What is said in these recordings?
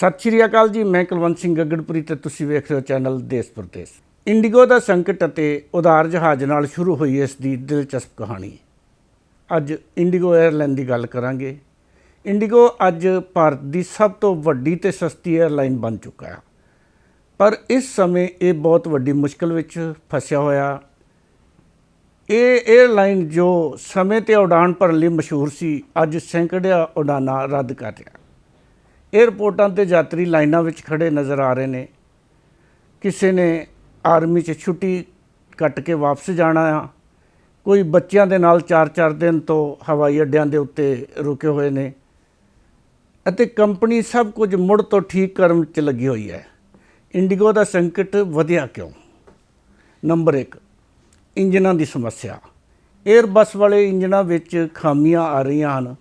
ਸਤਿ ਸ਼੍ਰੀ ਅਕਾਲ ਜੀ, ਮੈਂ ਕੁਲਵੰਤ ਸਿੰਘ ਗੱਗੜਪੁਰੀ ਤੇ ਤੁਸੀਂ ਵੇਖ ਰਹੇ ਹੋ ਚੈਨਲ ਦੇਸ਼ ਪ੍ਰਦੇਸ਼। ਇੰਡੀਗੋ ਦਾ ਸੰਕਟ ਅਤੇ ਉਦਾਰ ਜਹਾਜ਼ ਨਾਲ ਸ਼ੁਰੂ ਹੋਈ ਇਸ ਦੀ ਦਿਲਚਸਪ ਕਹਾਣੀ। ਅੱਜ ਇੰਡੀਗੋ 에ਅਰਲਾਈਨ ਦੀ ਗੱਲ ਕਰਾਂਗੇ। ਇੰਡੀਗੋ ਅੱਜ ਭਾਰਤ ਦੀ ਸਭ ਤੋਂ ਵੱਡੀ ਤੇ ਸਸਤੀ 에ਅਰਲਾਈਨ ਬਣ ਚੁੱਕਾ ਹੈ। ਪਰ ਇਸ ਸਮੇਂ ਇਹ ਬਹੁਤ ਵੱਡੀ ਮੁਸ਼ਕਲ ਵਿੱਚ ਫਸਿਆ ਹੋਇਆ। ਇਹ 에ਅਰਲਾਈਨ ਜੋ ਸਮੇਂ ਤੇ ਉਡਾਨ ਭਰਨ ਲਈ ਮਸ਼ਹੂਰ ਸੀ, ਅੱਜ ਸੈਂਕੜਿਆ ਉਡਾਨਾਂ ਰੱਦ ਕਰ ਰਿਹਾ। ਏਅਰਪੋਰਟਾਂ ਤੇ ਯਾਤਰੀ ਲਾਈਨਾਂ ਵਿੱਚ ਖੜੇ ਨਜ਼ਰ ਆ ਰਹੇ ਨੇ। ਕਿਸੇ ਨੇ ਆਰਮੀ 'ਚ ਛੁੱਟੀ ਕੱਟ ਕੇ ਵਾਪਸ ਜਾਣਾ ਆ। ਕੋਈ ਬੱਚਿਆਂ ਦੇ ਨਾਲ 4-4 ਦਿਨ ਤੋਂ ਹਵਾਈ ਅੱਡਿਆਂ ਦੇ ਉੱਤੇ ਰੁਕੇ ਹੋਏ ਨੇ ਅਤੇ ਕੰਪਨੀ ਸਭ ਕੁਝ ਮੁੜ ਤੋਂ ਠੀਕ ਕਰਨ 'ਚ ਲੱਗੀ ਹੋਈ ਹੈ। ਇੰਡੀਗੋ ਦਾ ਸੰਕਟ ਵਧਿਆ ਕਿਉਂ? ਨੰਬਰ 1 ਇੰਜਨਾਂ ਦੀ ਸਮੱਸਿਆ। 에ਅਰਬਸ ਵਾਲੇ ਇੰਜਨਾਂ ਵਿੱਚ ਖਾਮੀਆਂ ਆ ਰਹੀਆਂ ਹਨ।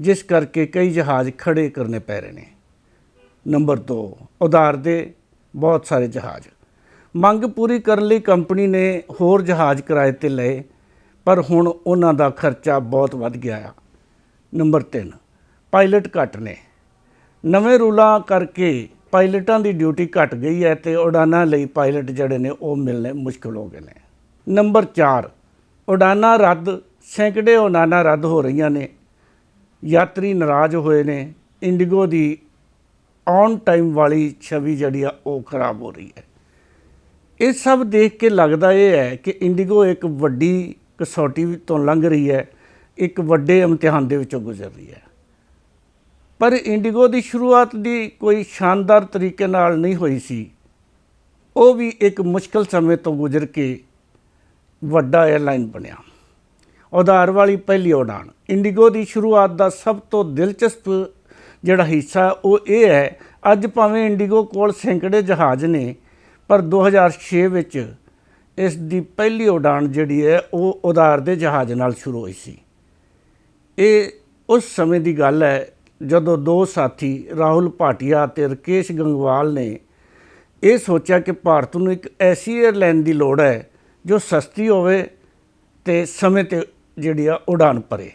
ਜਿਸ ਕਰਕੇ ਕਈ ਜਹਾਜ਼ ਖੜੇ ਕਰਨੇ ਪੈ ਰਹੇ ਨੇ। ਨੰਬਰ 2 ਉਧਾਰ ਦੇ ਬਹੁਤ ਸਾਰੇ ਜਹਾਜ਼। ਮੰਗ ਪੂਰੀ ਕਰਨ ਲਈ ਕੰਪਨੀ ਨੇ ਹੋਰ ਜਹਾਜ਼ ਕਿਰਾਏ ਤੇ ਲਏ, ਪਰ ਹੁਣ ਉਹਨਾਂ ਦਾ ਖਰਚਾ ਬਹੁਤ ਵੱਧ ਗਿਆ ਆ। ਨੰਬਰ 3 ਪਾਇਲਟ ਘੱਟ ਨੇ। ਨਵੇਂ ਰੂਲਾਂ ਕਰਕੇ ਪਾਇਲਟਾਂ ਦੀ ਡਿਊਟੀ ਘਟ ਗਈ ਹੈ ਤੇ ਉਡਾਨਾਂ ਲਈ ਪਾਇਲਟ ਜਿਹੜੇ ਨੇ ਉਹ ਮਿਲਣੇ ਮੁਸ਼ਕਲ ਹੋ ਗਏ ਨੇ। ਨੰਬਰ 4 ਉਡਾਨਾਂ ਰੱਦ, ਸੈਂਕੜੇ ਉਡਾਨਾਂ ਰੱਦ ਹੋ ਰਹੀਆਂ ਨੇ। ਯਾਤਰੀ ਨਾਰਾਜ਼ ਹੋਏ ਨੇ। ਇੰਡੀਗੋ ਦੀ ਔਨ ਟਾਈਮ ਵਾਲੀ ਛਵੀ ਜਿਹੜੀ ਆ, ਉਹ ਖਰਾਬ ਹੋ ਰਹੀ ਹੈ। ਇਹ ਸਭ ਦੇਖ ਕੇ ਲੱਗਦਾ ਇਹ ਹੈ ਕਿ ਇੰਡੀਗੋ ਇੱਕ ਵੱਡੀ ਕਸੌਟੀ ਤੋਂ ਲੰਘ ਰਹੀ ਹੈ, ਇੱਕ ਵੱਡੇ ਇਮਤਿਹਾਨ ਦੇ ਵਿੱਚੋਂ ਗੁਜ਼ਰ ਰਹੀ ਹੈ। ਪਰ ਇੰਡੀਗੋ ਦੀ ਸ਼ੁਰੂਆਤ ਦੀ ਕੋਈ ਸ਼ਾਨਦਾਰ ਤਰੀਕੇ ਨਾਲ ਨਹੀਂ ਹੋਈ ਸੀ। ਉਹ ਵੀ ਇੱਕ ਮੁਸ਼ਕਲ ਸਮੇਂ ਤੋਂ ਗੁਜ਼ਰ ਕੇ ਵੱਡਾ 에ਅਰਲਾਈਨ ਬਣਿਆ। ਉਧਾਰ ਵਾਲੀ ਪਹਿਲੀ ਉਡਾਨ ਇੰਡੀਗੋ ਦੀ ਸ਼ੁਰੂਆਤ ਦਾ ਸਭ ਤੋਂ ਦਿਲਚਸਪ ਜਿਹੜਾ ਹਿੱਸਾ ਉਹ ਇਹ ਹੈ, ਅੱਜ ਭਾਵੇਂ ਇੰਡੀਗੋ ਕੋਲ ਸੈਂਕੜੇ ਜਹਾਜ਼ ਨੇ, ਪਰ 2006 ਵਿੱਚ ਇਸ ਦੀ ਪਹਿਲੀ ਉਡਾਨ ਜਿਹੜੀ ਹੈ, ਉਹ ਉਧਾਰ ਦੇ ਜਹਾਜ਼ ਨਾਲ ਸ਼ੁਰੂ ਹੋਈ ਸੀ। ਇਹ ਉਸ ਸਮੇਂ ਦੀ ਗੱਲ ਹੈ, ਜਦੋਂ ਦੋ ਸਾਥੀ, ਰਾਹੁਲ ਭਾਟੀਆ ਤੇ ਰਕੇਸ਼ ਗੰਗਵਾਲ ਨੇ ਇਹ ਸੋਚਿਆ ਕਿ ਭਾਰਤ ਨੂੰ ਇੱਕ ਐਸੀ 에ਅਰਲਾਈਨ ਦੀ ਲੋੜ ਹੈ, ਜੋ ਸਸਤੀ ਹੋਵੇ ਤੇ ਸਮੇਂ ਤੇ ਜਿਹੜੀ ਆ ਉਡਾਨ ਭਰੇ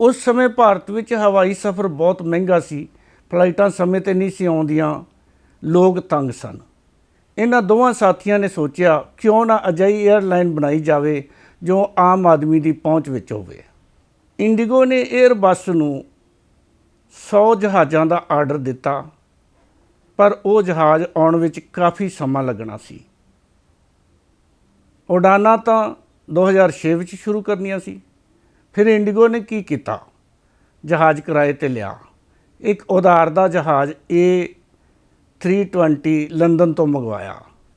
ਉਸ ਸਮੇਂ ਭਾਰਤ ਵਿੱਚ ਹਵਾਈ ਸਫ਼ਰ ਬਹੁਤ ਮਹਿੰਗਾ ਸੀ, ਫਲਾਈਟਾਂ ਸਮੇਂ ਤੇ ਨਹੀਂ ਸੀ ਆਉਂਦੀਆਂ, ਲੋਕ ਤੰਗ ਸਨ। ਇਹਨਾਂ ਦੋਵਾਂ ਸਾਥੀਆਂ ਨੇ ਸੋਚਿਆ, ਕਿਉਂ ਨਾ ਅਜਿਹੀ 에ਅਰਲਾਈਨ ਬਣਾਈ ਜਾਵੇ ਜੋ ਆਮ ਆਦਮੀ ਦੀ ਪਹੁੰਚ ਵਿੱਚ ਹੋਵੇ। ਇੰਡੀਗੋ ਨੇ 에ਅਰਬਸ ਨੂੰ 100 ਜਹਾਜ਼ਾਂ ਦਾ ਆਰਡਰ ਦਿੱਤਾ, ਪਰ ਉਹ ਜਹਾਜ਼ ਆਉਣ ਵਿੱਚ ਕਾਫੀ ਸਮਾਂ ਲੱਗਣਾ ਸੀ। ਉਡਾਨਾਂ ਤਾਂ 2006 ਵਿੱਚ ਸ਼ੁਰੂ ਕਰਨੀਆਂ ਸੀ। ਫਿਰ ਇੰਡੀਗੋ ਨੇ ਕੀ ਕੀਤਾ? ਜਹਾਜ਼ ਕਿਰਾਏ ਤੇ ਲਿਆ। ਇੱਕ ਉਧਾਰ ਦਾ ਜਹਾਜ਼ A 320 ਲੰਡਨ ਤੋਂ ਮੰਗਵਾਇਆ।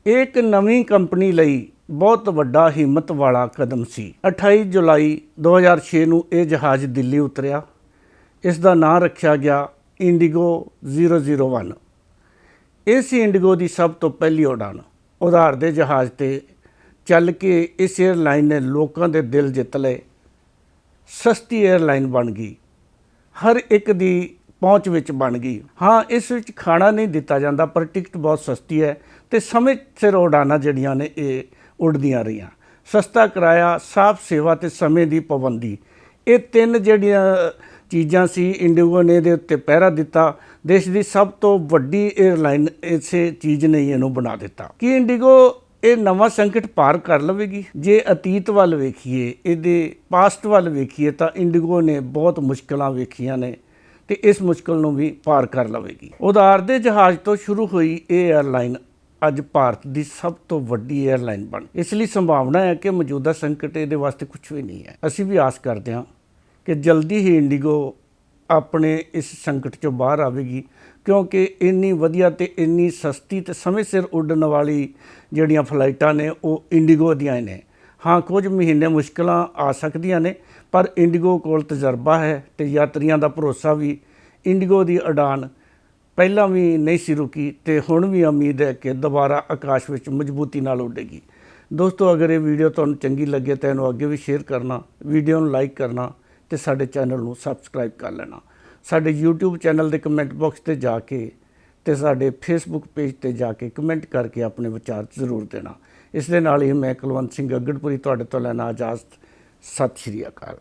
ਇਹ ਇੱਕ ਨਵੀਂ ਕੰਪਨੀ ਲਈ ਬਹੁਤ ਵੱਡਾ ਹਿੰਮਤ ਵਾਲਾ ਕਦਮ ਸੀ। 28 ਜੁਲਾਈ 2006 ਨੂੰ ਇਹ ਜਹਾਜ਼ ਦਿੱਲੀ ਉਤਰਿਆ। ਇਸ ਦਾ ਨਾਂ ਰੱਖਿਆ ਗਿਆ ਇੰਡੀਗੋ 001 ਇਹ ਸੀ ਇੰਡੀਗੋ ਦੀ ਸਭ ਤੋਂ ਪਹਿਲੀ ਉਡਾਨ। ਉਧਾਰ ਦੇ ਜਹਾਜ਼ ਤੇ ਚੱਲ ਕੇ ਇਸ 에ਅਰਲਾਈਨ ਨੇ ਲੋਕਾਂ ਦੇ ਦਿਲ ਜਿੱਤ ਲਏ। ਸਸਤੀ 에ਅਰਲਾਈਨ ਬਣ ਗਈ। ਹਰ ਇੱਕ ਦੀ ਪਹੁੰਚ ਵਿੱਚ ਬਣ ਗਈ। ਹਾਂ, ਇਸ ਵਿੱਚ ਖਾਣਾ ਨਹੀਂ ਦਿੱਤਾ ਜਾਂਦਾ, ਪਰ ਟਿਕਟ ਬਹੁਤ ਸਸਤੀ ਹੈ ਤੇ ਸਮੇਂ ਸਿਰ ਉਡਾਨਾਂ ਜਿਹੜੀਆਂ ਨੇ, ਇਹ ਉੱਡਦੀਆਂ ਰਹੀਆਂ। ਸਸਤਾ ਕਿਰਾਇਆ, ਸਾਫ਼ ਸੇਵਾ ਤੇ ਸਮੇਂ ਦੀ ਪਾਬੰਦੀ। ਇਹ ਤਿੰਨ ਜਿਹੜੀਆਂ ਚੀਜ਼ਾਂ ਸੀ, ਇੰਡੀਗੋ ਨੇ ਦੇ ਉੱਤੇ ਪਹਿਰਾ ਦਿੱਤਾ। ਦੇਸ਼ ਦੀ ਸਭ ਤੋਂ ਵੱਡੀ 에ਅਰਲਾਈਨ ਇਸੇ ਚੀਜ਼ ਨੇ ਇਹਨੂੰ ਬਣਾ ਦਿੱਤਾ। ਕੀ ਇੰਡੀਗੋ ਇਹ ਨਵਾਂ ਸੰਕਟ ਪਾਰ ਕਰ ਲਵੇਗੀ। ਜੇ ਅਤੀਤ ਵੱਲ ਵੇਖੀਏ, ਇਹਦੇ ਪਾਸਟ ਵੱਲ ਵੇਖੀਏ ਤਾਂ ਇੰਡੀਗੋ ਨੇ ਬਹੁਤ ਮੁਸ਼ਕਲਾਂ ਵੇਖੀਆਂ ਨੇ ਤੇ ਇਸ ਮੁਸ਼ਕਲ ਨੂੰ ਵੀ ਪਾਰ ਕਰ ਲਵੇਗੀ। ਉਧਾਰ ਦੇ ਜਹਾਜ਼ ਤੋਂ ਸ਼ੁਰੂ ਹੋਈ ਇਹ 에ਅਰਲਾਈਨ ਅੱਜ ਭਾਰਤ ਦੀ ਸਭ ਤੋਂ ਵੱਡੀ 에ਅਰਲਾਈਨ ਬਣ। ਇਸ ਲਈ ਸੰਭਾਵਨਾ ਹੈ ਕਿ ਮੌਜੂਦਾ ਸੰਕਟ ਇਹਦੇ ਵਾਸਤੇ ਕੁਝ ਵੀ ਨਹੀਂ ਹੈ। ਅਸੀਂ ਵੀ ਆਸ ਕਰਦੇ ਹਾਂ ਕਿ ਜਲਦੀ ਹੀ ਇੰਡੀਗੋ ਆਪਣੇ ਇਸ ਸੰਕਟ ਚੋਂ ਬਾਹਰ ਆਵੇਗੀ, ਕਿਉਂਕਿ ਇੰਨੀ ਵਧੀਆ ਤੇ ਇੰਨੀ ਸਸਤੀ ਤੇ ਸਮੇਂ ਸਿਰ ਉੱਡਣ ਵਾਲੀ ਜਿਹੜੀਆਂ ਫਲਾਈਟਾਂ ਨੇ, ਉਹ ਇੰਡੀਗੋ ਦੀਆਂ ਨੇ। ਹਾਂ, ਕੁਝ ਮਹੀਨੇ ਮੁਸ਼ਕਲਾਂ ਆ ਸਕਦੀਆਂ ਨੇ, ਪਰ ਇੰਡੀਗੋ ਕੋਲ ਤਜਰਬਾ ਹੈ ਤੇ ਯਾਤਰੀਆਂ ਦਾ ਭਰੋਸਾ ਵੀ ਇੰਡੀਗੋ ਦੀ ਉਡਾਨ ਪਹਿਲਾਂ ਵੀ ਨਹੀਂ ਸੀ ਰੁਕੀ ਤੇ ਹੁਣ ਵੀ ਉਮੀਦ ਹੈ ਕਿ ਦੁਬਾਰਾ ਆਕਾਸ਼ ਵਿੱਚ ਮਜ਼ਬੂਤੀ ਨਾਲ ਉੱਡੇਗੀ। ਦੋਸਤੋ, ਅਗਰ ਇਹ ਵੀਡੀਓ ਤੁਹਾਨੂੰ ਚੰਗੀ ਲੱਗੇ ਤਾਂ ਇਹਨੂੰ ਅੱਗੇ ਵੀ ਸ਼ੇਅਰ ਕਰਨਾ, ਵੀਡੀਓ ਨੂੰ ਲਾਈਕ ਕਰਨਾ ਤੇ ਸਾਡੇ ਚੈਨਲ ਨੂੰ ਸਬਸਕ੍ਰਾਈਬ ਕਰ ਲੈਣਾ। ਸਾਡੇ YouTube ਚੈਨਲ ਦੇ ਕਮੈਂਟ ਬਾਕਸ ਤੇ ਜਾ ਕੇ ਤੇ ਸਾਡੇ Facebook ਪੇਜ ਤੇ ਜਾ ਕੇ ਕਮੈਂਟ ਕਰਕੇ ਆਪਣੇ ਵਿਚਾਰ ਜ਼ਰੂਰ ਦੇਣਾ। ਇਸ ਦੇ ਨਾਲ ਹੀ ਮੈਂ ਕੁਲਵੰਤ ਸਿੰਘ ਗੱਗੜਪੁਰੀ ਤੁਹਾਡੇ ਤੋਂ ਲੈਣਾ ਇਜਾਜ਼ਤ। ਸਤਿ ਸ਼੍ਰੀ ਅਕਾਲ।